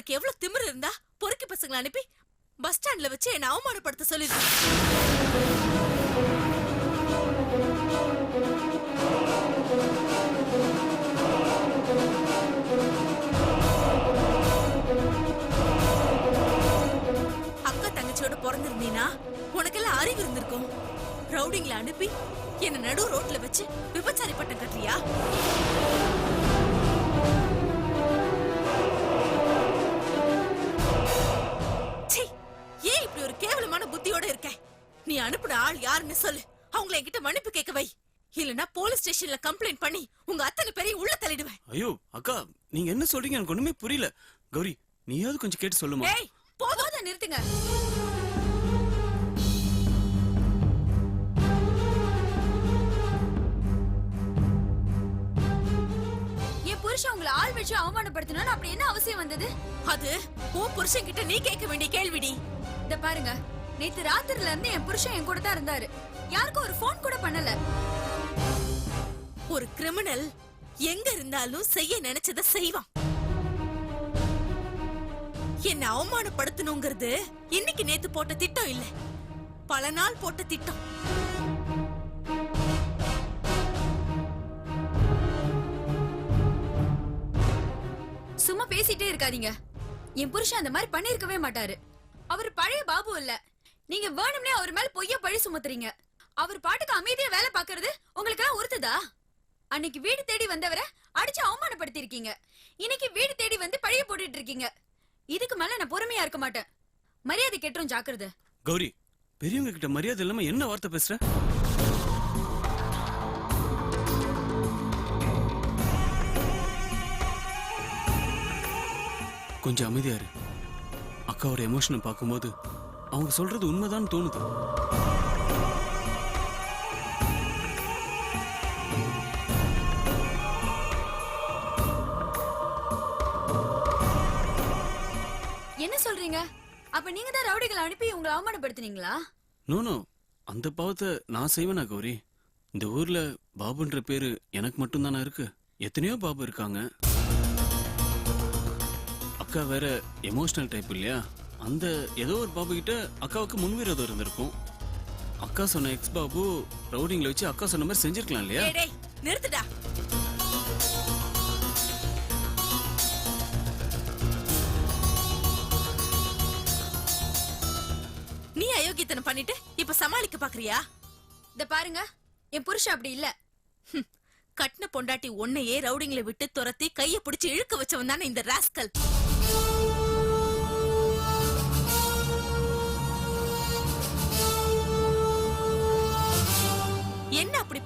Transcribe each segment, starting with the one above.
உனக்கு எவ்வளவு திமிரு இருந்தா பொறுக்கி பசங்களை அனுப்பி பஸ் ஸ்டாண்ட்ல வச்சு என்னை அவமானப்படுத்த சொல்லிருக்க அக்கா தங்கச்சியோட பிறந்திருந்தீனா? உனக்கெல்லாம் அறிவு இருந்திருக்கும். ரவுடிங்களை அனுப்பி என்ன நடு ரோட்ல வச்சு விபச்சாரி பட்டம் கட்டுறியா? நீ அனுப்புன ஆள் யாருன்னு சொல்லு. அவங்கள என்கிட்ட மன்னிப்பு கேட்க வை. இல்லனா போலீஸ் ஸ்டேஷன்ல கம்ப்ளைண்ட் பண்ணி உங்க அத்தனை பேரையும் உள்ள தள்ளிடுவேன். ஐயோ அக்கா நீங்க என்ன சொல்றீங்க? எனக்கு ஒண்ணுமே புரியல. கௌரி நீயாவது கொஞ்சம் கேட்டு சொல்லுமா? ஏய் போதும் நிறுத்துங்க. என் புருஷன் உங்களை ஆள் வச்சு அவமானப்படுத்தணும்னு அப்படி என்ன அவசியம் வந்தது? அது உன் புருஷன் கிட்ட நீ கேட்க வேண்டிய கேள்விடி. இந்த பாருங்க. நேத்து ராத்திரில இருந்து என் புருஷன் என் கூட தான் இருந்தாரு. யாருக்கும் ஒரு ஃபோன் கூட பண்ணல. ஒரு கிரிமினல் எங்க இருந்தாலும் செய்ய நினைச்சத செய்வான். என்ன அவமானப்படுத்தணுங்கிறது இன்னைக்கு நேத்து போட்ட திட்டம் இல்ல. பல நாள் போட்ட திட்டம். சும்மா பேசிட்டே இருக்காதீங்க. என் புருஷன் அந்த மாதிரி பண்ணிருக்கவே மாட்டாரு. அவர் பழைய பாபு இல்ல. நீங்க வேணும்னே அவர் மேல பொய்ய பழி சுமத்துறீங்க. அவர் பாட்டுக்கு அமைதியா வேலை பாக்குறது உங்களுக்கு எல்லாம் உறுத்துதா அன்னைக்கு வீடு தேடி வந்தவரை அடிச்சு அவமானப்படுத்தி இருக்கீங்க இன்னைக்கு வீடு தேடி வந்து பழைய போட்டுட்டு இருக்கீங்க இதுக்கு மேல நான் பொறுமையா இருக்க மாட்டேன். மரியாதை கெட்டுரும் ஜாக்கிரதை. கௌரி பெரியவங்க கிட்ட மரியாதை இல்லாம என்ன வார்த்தை பேசுற? கொஞ்சம் அமைதியாரு அக்காவோட எமோஷனை பார்க்கும்போது அவங்க சொல்றது உண்மைதான் தோணுது. என்ன சொல்றீங்க? அப்ப நீங்க தான் ரவுடிகளை அனுப்பி உங்களை அவமானப்படுத்துனீங்களா? நோ நோ அந்த பாவத்தை நான் செய்வேனா கௌரி? இந்த ஊர்ல பாபுன்ற பேரு எனக்கு மட்டும்தானா இருக்கு? எத்தனையோ பாபு இருக்காங்க. அக்கா வேற எமோஷனல் டைப் இல்லையா? அந்த ஏதோ ஒரு பாபு கிட்ட அக்காவுக்கு முன்விரோதம் இருந்திருக்கும். அக்கா சொன்ன எக்ஸ் பாபு ரவுடிங்ல வச்சு அக்கா சொன்ன மாதிரி செஞ்சிருக்கலாம் இல்லையா? டேய் டேய் நிறுத்துடா. நீ அயோக்கியத்தனம் பண்ணிட்டு இப்ப சமாளிக்க பாக்குறியா? இந்த பாருங்க என் புருஷன் அப்படி இல்ல. கட்டின பொண்டாட்டி உன்னையே ரவுடிங்களை விட்டு துரத்தி கைய பிடிச்சு இழுக்க வச்சவன் தானே இந்த ராஸ்கல்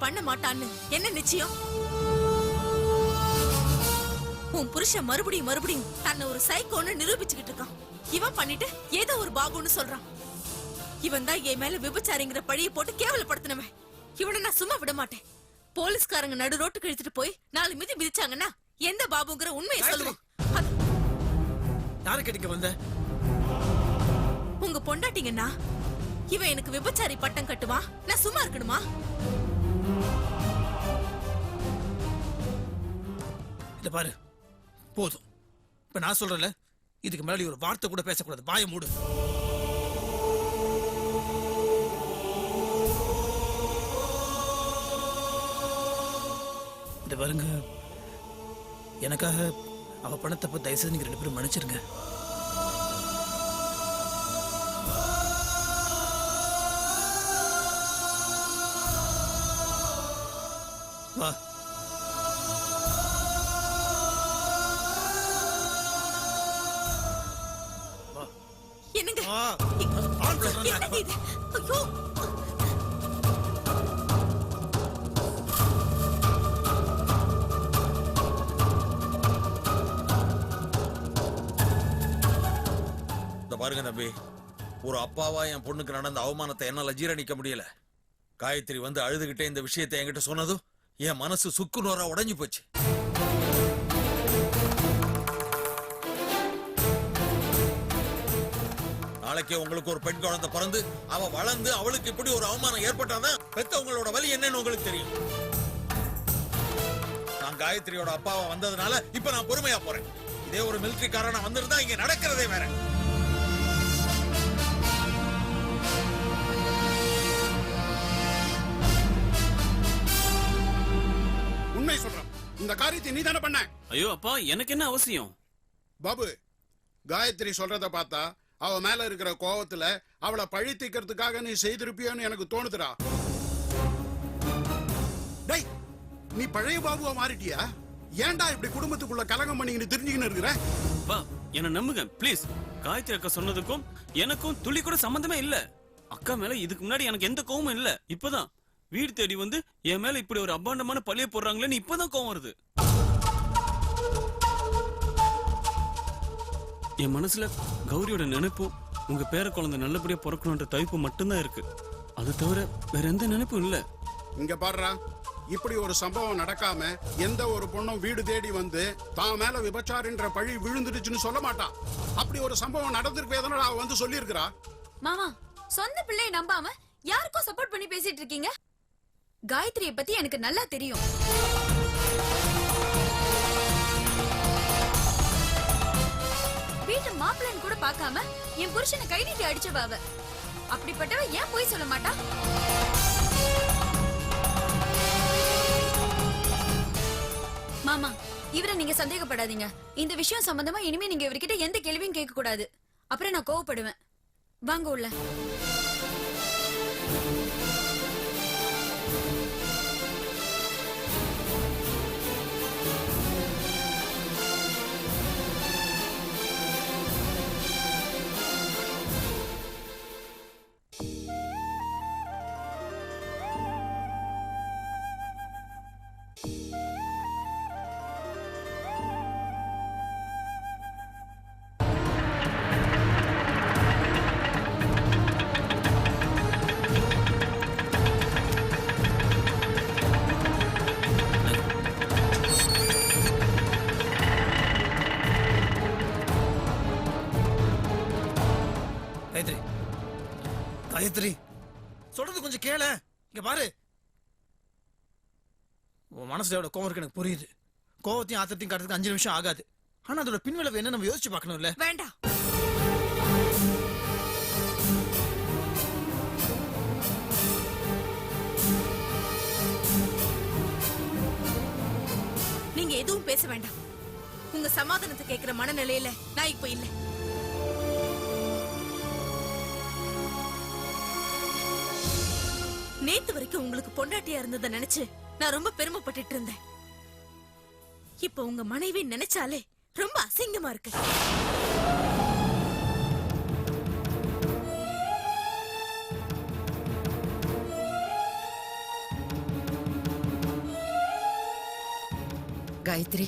பண்ண மாட்டான்னு. என்ன நிச்சயம்? உன் புருஷன் மறுபடியும் மறுபடியும் தன்னை ஒரு சைக்கோன்னு நிரூபிச்சுக்கிட்டு இருக்கான். இவன் பண்ணிட்டு ஏதோ ஒரு பாகுன்னு சொல்றான். இவன் தான் என் மேல விபச்சாரிங்கிற பழிய போட்டு கேவலப்படுத்தினவன். இவனை நான் சும்மா விட மாட்டேன். போலீஸ்காரங்க நடு ரோட்டுக்கு இழுத்துட்டு போய் நாலு மிதி மிதிச்சாங்கன்னா எந்த பாபுங்கிற உண்மையை சொல்லுவான். யாரை கேட்டுக்க வந்த? உங்க பொண்டாட்டிங்கன்னா இவன் எனக்கு விபச்சாரி பட்டம் கட்டுவான். நான் சும்மா இருக்கணுமா? இதை பாரு. போதும். இப்ப நான் சொல்கிறேன்ல இதுக்கு மேலே ஒரு வார்த்தை கூட பேசக்கூடாது. பாய மூடு. இந்த பாருங்க. எனக்காக அவ பணத்தை தயவு செய்து நீங்க ரெண்டு பேரும் மன்னிச்சிருங்க. வா என்னங்க. என்னங்க இது ஐயோ பாருங்க தம்பி ஒரு அப்பாவா என் பொண்ணுக்கு நடந்த அவமானத்தை என்னால ஜீரணிக்க முடியல. காயத்ரி வந்து அழுதுகிட்டே இந்த விஷயத்தை என்கிட்ட சொன்னதும் என் மனசு சுக்கு நூறா உடைஞ்சு போச்சு. நாளைக்கே உங்களுக்கு ஒரு பெண் குழந்தை பிறந்து அவ வளர்ந்து அவளுக்கு இப்படி ஒரு அவமானம் ஏற்பட்டாதான் பெத்தவங்களோட வலி என்னன்னு உங்களுக்கு தெரியும். நான் காயத்ரியோட அப்பாவை வந்ததுனால இப்ப நான் பொறுமையா போறேன். இதே ஒரு மிலிட்டரிக்காரனா வந்திருந்தா இங்க நடக்கிறதே வேற. உண்மை சொல்றேன். இந்த காரியத்தை நீ தானே பண்ண? ஐயோ அப்பா எனக்கு என்ன அவசியம்? பாபு காயத்ரி சொல்றத பார்த்தா அவ மேல இருக்கிற கோவத்துல அவளை பழி தீக்கிறதுக்காக நீ செய்திருப்பியோன்னு எனக்கு தோணுதுடா. டேய் நீ பழைய பாபுவா மாறிட்டியா? ஏன்டா இப்படி குடும்பத்துக்குள்ள கலகம் பண்ணிக்கிட்டு தெரிஞ்சுக்கின்னு இருக்கிற? அப்பா என்ன நம்புங்க ப்ளீஸ். காயத்ரி அக்கா சொன்னதுக்கும் எனக்கும் துளி கூட சம்பந்தமே இல்ல. அக்கா மேல இதுக்கு முன்னாடி எனக்கு எந்த கோவமும் இல்ல. இப்பதான். வீடு தேடி வந்து என் மேல இப்படி ஒரு அபாண்டமான பழிய போடுறாங்களேன்னு இப்பதான் கோவம் வருது. என் மனசுல கௌரியோட நினைப்பும் உங்க பேர குழந்தை நல்லபடியா பிறக்கணுன்ற தவிப்பு மட்டும்தான் இருக்கு. அது தவிர வேற எந்த நினைப்பும் இல்ல. இங்க பாருடா இப்படி ஒரு சம்பவம் நடக்காம எந்த ஒரு பொண்ணும் வீடு தேடி வந்து தான் மேல விபச்சாரின்ற பழி விழுந்துடுச்சுன்னு சொல்ல மாட்டா. அப்படி ஒரு சம்பவம் நடந்திருக்கவே தானே அவ வந்து சொல்லியிருக்கிறா? மாமா சொந்த பிள்ளையை நம்பாம யாருக்கோ சப்போர்ட் பண்ணி பேசிட்டு இருக்கீங்க? காயத்ரிய பத்தி எனக்கு நல்லா தெரியும். வீட்டு மாப்பிள்ளைன்னு கூட பார்க்காம என் புருஷனை கை நீட்டி அடிச்சவ அவ. அப்படிப்பட்டவ ஏன் போய் சொல்ல மாட்டா? மாமா இவரை நீங்க சந்தேகப்படாதீங்க. இந்த விஷயம் சம்பந்தமா இனிமே நீங்க இவர்கிட்ட எந்த கேள்வியும் கேட்க கூடாது அப்புறம் நான் கோவப்படுவேன். வாங்க உள்ள. காயத்ரி சொல்றது கொஞ்சம் கேள. இங்க பாரு. உன் மனசுல எவ்வளவு கோவம் இருக்கு எனக்கு புரியுது. கோவத்தையும் ஆத்திரத்தையும் காட்டுறதுக்கு அஞ்சு நிமிஷம் ஆகாது. ஆனா அதோட பின்விளைவு என்ன நம்ம யோசிச்சு பார்க்கணும்ல? வேண்டாம். நீங்க எதுவும் பேச வேண்டாம். உங்க சமாதானத்தை கேட்கிற மனநிலையில நான் இப்ப இல்லை. நேத்து வரைக்கும் உங்களுக்கு பொண்டாட்டியா இருந்ததை நினைச்சு நான் ரொம்ப பெருமைப்பட்டுட்டு இருந்தேன். இப்ப உங்க மனைவி நினைச்சாலே ரொம்ப அசிங்கமா இருக்கு. காயத்ரி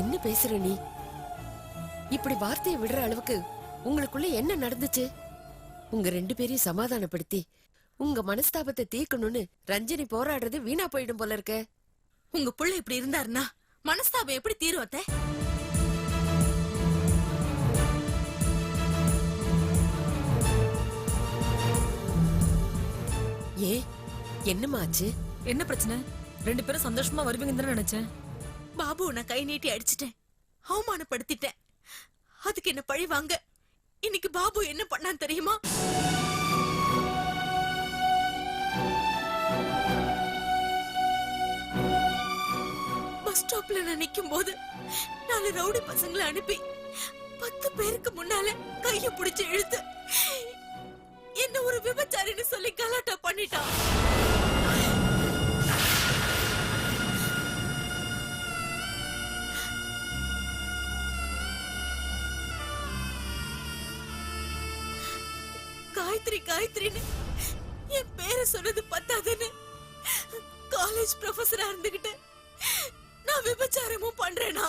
என்ன பேசுற நீ? இப்படி வார்த்தையை விடுற அளவுக்கு உங்களுக்குள்ள என்ன நடந்துச்சு? உங்க ரெண்டு பேரையும் சமாதானப்படுத்தி உங்க மனஸ்தாபத்தை தீர்க்கணும்னு ரஞ்சனி போராடுறது வீணா போயிடும் போல இருக்க. உங்க புள்ள இப்படி இருந்தாருன்னா மனஸ்தாபம் எப்படி தீரும் அத்தை? ஏ என்னம்மா ஆச்சு? என்ன பிரச்சனை? ரெண்டு பேரும் சந்தோஷமா வருவீங்கன்னு நினைச்சேன். பாபு நான் கை நீட்டி அடிச்சிட்டேன். அவமானப்படுத்திட்டேன். அதுக்கு என்ன பழி வாங்க? இன்னைக்கு பாபு என்ன பண்ணான் தெரியுமா? பஸ் ஸ்டாப்ல நான் நிக்கும் போது நாலு ரவுடி பசங்களை அனுப்பி பத்து பேருக்கு முன்னால கைய பிடிச்சு இழுத்து என்ன ஒரு விபச்சாரின்னு சொல்லி கலாட்டா பண்ணிட்டான். காயத்ரி காயத்ரின்னு என் பேரை சொன்னது பத்தாதுன்னு காலேஜ் ப்ரொஃபஸரா இருந்துகிட்டு நான் விபச்சாரமும் பண்றேனா?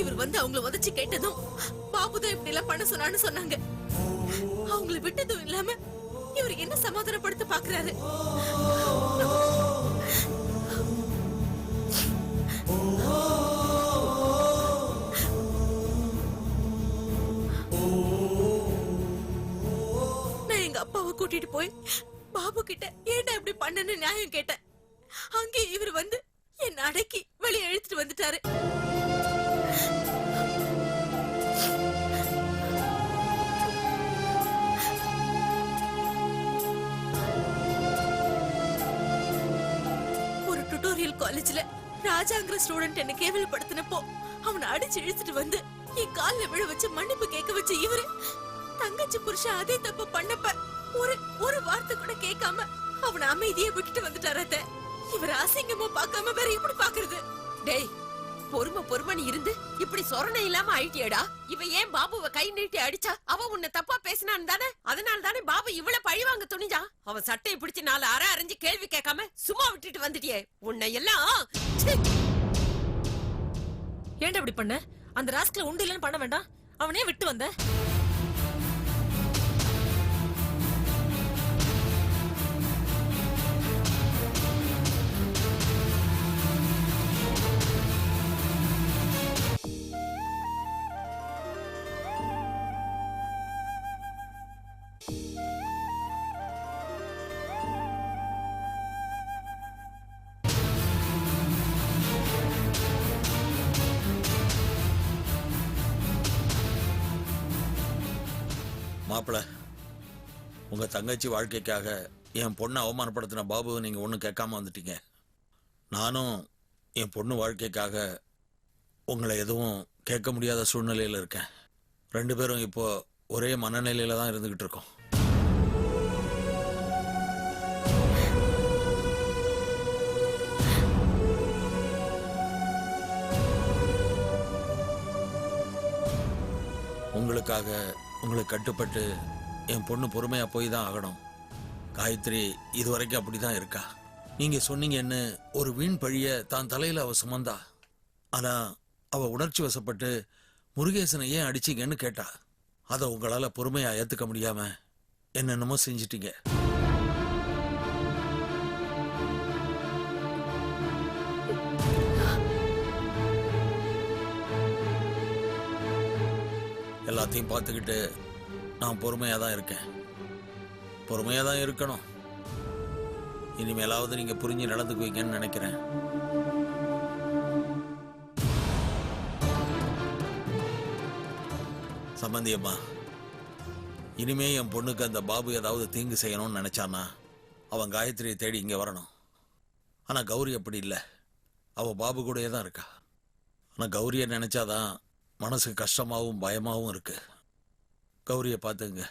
இவர் வந்து அவங்கள உதச்சு கேட்டதும் பாபுதான் இப்படி எல்லாம் பண்ண சொன்னான்னு சொன்னாங்க. அவங்கள விட்டதும் இல்லாம இவர் என்ன சமாதானப்படுத்த பாக்குறாரு? கூட்டிட்டு போய் பாபு கிட்ட ஏன்டா இப்படி பண்ணனு நியாயம் கேட்டேன். அங்கே இவர் வந்து என் அடக்கி வெளியே இழுத்துட்டு வந்துட்டாரு. ஒரு டுட்டோரியல் காலேஜ்ல ராஜாங்கிற ஸ்டூடெண்ட் என்ன கேவலப்படுத்தினப்போ அவனை அடிச்சு இழுத்துட்டு வந்து என் கால்ல விழ வச்சு மன்னிப்பு கேட்க வச்ச இவரு தங்கச்சி புருஷன் அதே தப்பு பண்ணப்ப ஒரு ஒரு வார்த்தை கூட கேட்காம அவனை அமைதியே விட்டுட்டு வந்துட்டாரு அத்தை. இவர் அசிங்கமா பார்க்காம வேற எப்படி பாக்குறது டேய் பொறுமை பொறுமைன்னு இருந்து இப்படி சொரணை இல்லாம அழிட்டியடா இவ ஏன் பாபுவை கை நீட்டி அடிச்சா? அவ உன்னை தப்பா பேசினான் தானே? அதனால தானே பாபு இவ்வளவு பழி வாங்க துணிஞ்சா? அவன் சட்டையை பிடிச்சு நாலு அரை அரைஞ்சு கேள்வி கேட்காம சும்மா விட்டுட்டு வந்துட்டியே. உன்னை எல்லாம் ஏன்டா இப்படி பண்ண? அந்த ராஸ்கல உண்டு இல்லைன்னு பண்ண வேண்டாம். அவனே விட்டு வந்த. மாப்பிள உங்க தங்கச்சி வாழ்க்கைக்காக என் பொண்ணை அவமானப்படுத்தின பாபுவை நீங்க ஒன்றும் கேட்காம வந்துட்டீங்க. நானும் என் பொண்ணு வாழ்க்கைக்காக உங்களை எதுவும் கேட்க முடியாத சூழ்நிலையில் இருக்கேன். ரெண்டு பேரும் இப்போ ஒரே மனநிலையில தான் இருந்துகிட்டு இருக்கோம். உங்களுக்காக உங்களுக்கு கட்டுப்பட்டு என் பொண்ணு பொறுமையாக போய் தான் ஆகணும். காயத்ரி இது வரைக்கும் அப்படிதான் இருக்கா? நீங்கள் சொன்னீங்கன்னு ஒரு வீண் பழிய தான் தலையில் அவள் சுமந்தா. ஆனால் அவள் உணர்ச்சி வசப்பட்டு முருகேசனை ஏன் அடிச்சீங்கன்னு கேட்டா அதை உங்களால் பொறுமையாக ஏற்றுக்க முடியாமல் என்னென்னமோ செஞ்சிட்டீங்க. எல்லாத்தையும் பார்த்துக்கிட்டு நான் பொறுமையாக தான் இருக்கேன். பொறுமையாக தான் இருக்கணும். இனிமேலாவது நீங்கள் புரிஞ்சு நடந்துக்குவீங்கன்னு நினைக்கிறேன். சம்பந்தி அம்மா இனிமே என் பொண்ணுக்கு அந்த பாபு ஏதாவது தீங்கு செய்யணும்னு நினச்சானா அவன் காயத்ரியை தேடி இங்கே வரணும். ஆனால் கௌரி அப்படி இல்லை. அவள் பாபு கூடயே தான் இருக்கா. ஆனால் கௌரியை நினச்சாதான் மனசு கஷ்டமாகவும் பயமாகவும் இருக்கு. கௌரியை பார்த்துங்க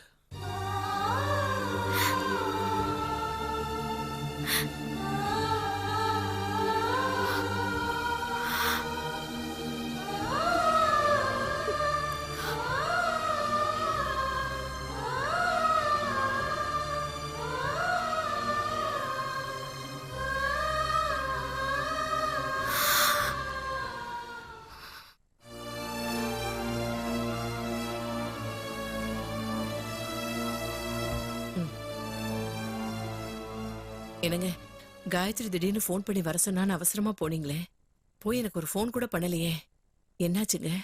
என்னங்க காயத்ரி திடீர்னு ஃபோன் பண்ணி வர சொன்னான்னு அவசரமா போனீங்களே. போய் எனக்கு ஒரு ஃபோன் கூட பண்ணலையே. என்னாச்சுங்க?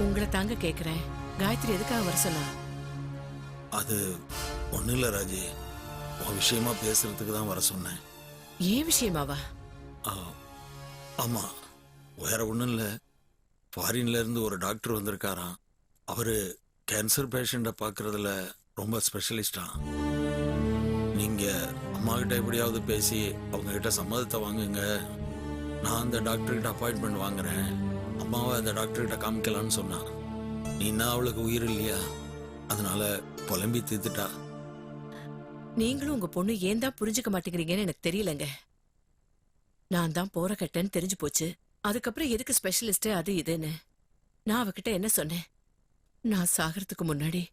உங்களை தாங்க கேக்குறேன். காயத்ரி எதுக்காக வர சொன்னா? அது ஒன்றும் இல்லை ராஜி. உன் விஷயமா பேசுறதுக்கு தான் வர சொன்னேன். ஏன் விஷயமாவா? ஆ, ஆமா. வேற ஒன்றும் இல்லை. ஃபாரின்ல இருந்து ஒரு டாக்டர் வந்திருக்காராம். அவரு கேன்சர் பேஷண்ட்டை பார்க்கறதுல ரொம்ப ஸ்பெஷலிஸ்டா நீங்கள் அம்மா கிட்ட எப்படியாவது பேசி அவங்கக்கிட்ட சம்மதத்தை வாங்குங்க. நான் அந்த டாக்டர்கிட்ட அப்பாயின்மெண்ட் வாங்குறேன். அம்மாவை அந்த டாக்டர்கிட்ட காமிக்கலான்னு காமிக்கலான்னு நீ நீனா அவளுக்கு உயிர் இல்லையா? அதனால புலம்பி தீர்த்துட்டா. நீங்களும் உங்க பொண்ணு ஏன் தான் புரிஞ்சுக்க மாட்டேங்கிறீங்கன்னு எனக்கு தெரியலங்க. நான் தான் போற கட்டேன்னு தெரிஞ்சு போச்சு. அதுக்கப்புறம் எதுக்கு ஸ்பெஷலிஸ்ட் அது இதுன்னு? நான் அவகிட்ட என்ன சொன்னேன்? நான் சாகிறதுக்கு முன்னாடி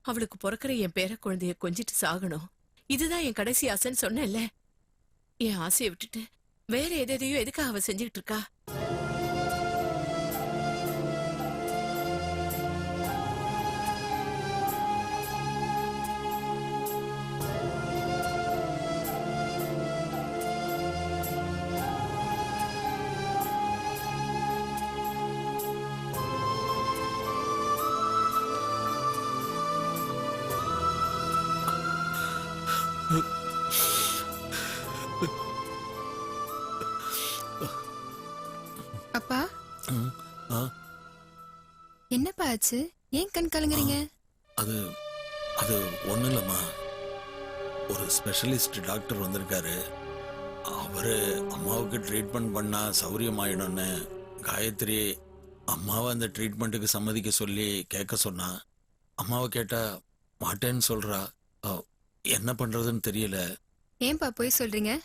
அவளுக்கு பிறக்கிற என் பேர குழந்தைய கொஞ்சிட்டு சாகணும். இதுதான் என் கடைசி ஆசைன்னு சொன்னேன்ல. என் ஆசையை விட்டுட்டு வேற எதையோ எதுக்காக அவ செஞ்சுக்கிட்டு இருக்கா? அப்பா? என்னப்பா ஆச்சு? ஏன் கண் கலங்குறீங்க? அது அது ஒன்றும் இல்லைம்மா. ஒரு ஸ்பெஷலிஸ்ட் டாக்டர் வந்திருக்காரு. அவரு அம்மாவுக்கு ட்ரீட்மெண்ட் பண்ணா சௌரியமாயிடும்னு காயத்ரி அம்மாவை அந்த ட்ரீட்மெண்ட்டுக்கு சம்மதிக்க சொல்லி கேட்க சொன்னா. அம்மாவை கேட்டா மாட்டேன்னு சொல்றா. அ, என்ன பண்றதுன்னு தெரியல. ஏன்பா போய் சொல்றீங்க?